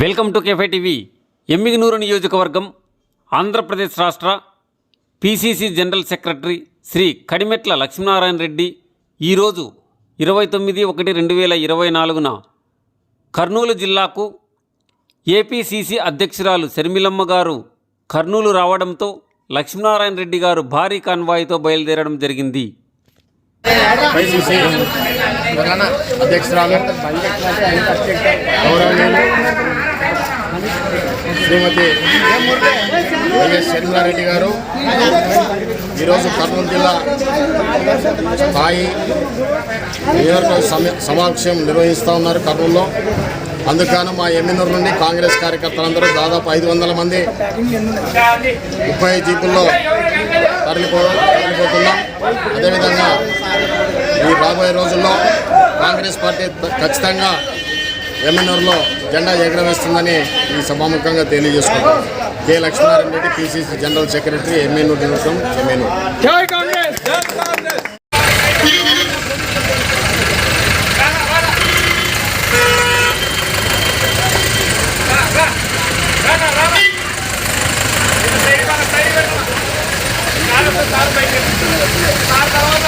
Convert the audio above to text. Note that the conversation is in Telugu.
Welcome to cafe TV. Emmiganur నియోజకవర్గం ఆంధ్రప్రదేశ్ రాష్ట్ర PCC general secretary Shri Kadimetla Lakshminarayana Reddy ఈరోజు ఇరవై తొమ్మిది ఒకటి రెండు వేల ఇరవై నాలుగున కర్నూలు జిల్లాకు ఏపీసీసీ అధ్యక్షురాలు శర్మిలమ్మ గారు కర్నూలు రావడంతో లక్ష్మీనారాయణ రెడ్డి గారు భారీ కాన్వాయ్తో బయలుదేరడం జరిగింది. అధ్యక్షురాలు శ్రీమతి వైఎస్ షర్మిలారెడ్డి గారు ఈరోజు కర్నూలు జిల్లా స్థాయి నియోజకవర్గ సమ- సమావేశం నిర్వహిస్తూ ఉన్నారు కర్నూలులో. అందుకని మా ఎమ్మెన్యూర్ నుండి కాంగ్రెస్ కార్యకర్తలందరూ దాదాపు ఐదు వందల మంది ముప్పై జీపుల్లో తరలిపో తరలిపోతున్నాం. అదేవిధంగా ఈ రాబోయే రోజుల్లో కాంగ్రెస్ పార్టీ ఖచ్చితంగా ఎమ్మెన్యూర్లో జెండా ఎగరవేస్తుందని ఈ సభాముఖంగా తెలియజేసుకుంటాం K Lakshminarayana Reddy PCC general secretary ఎంఏను దినోత్సవం ఎంఏను తర్వాత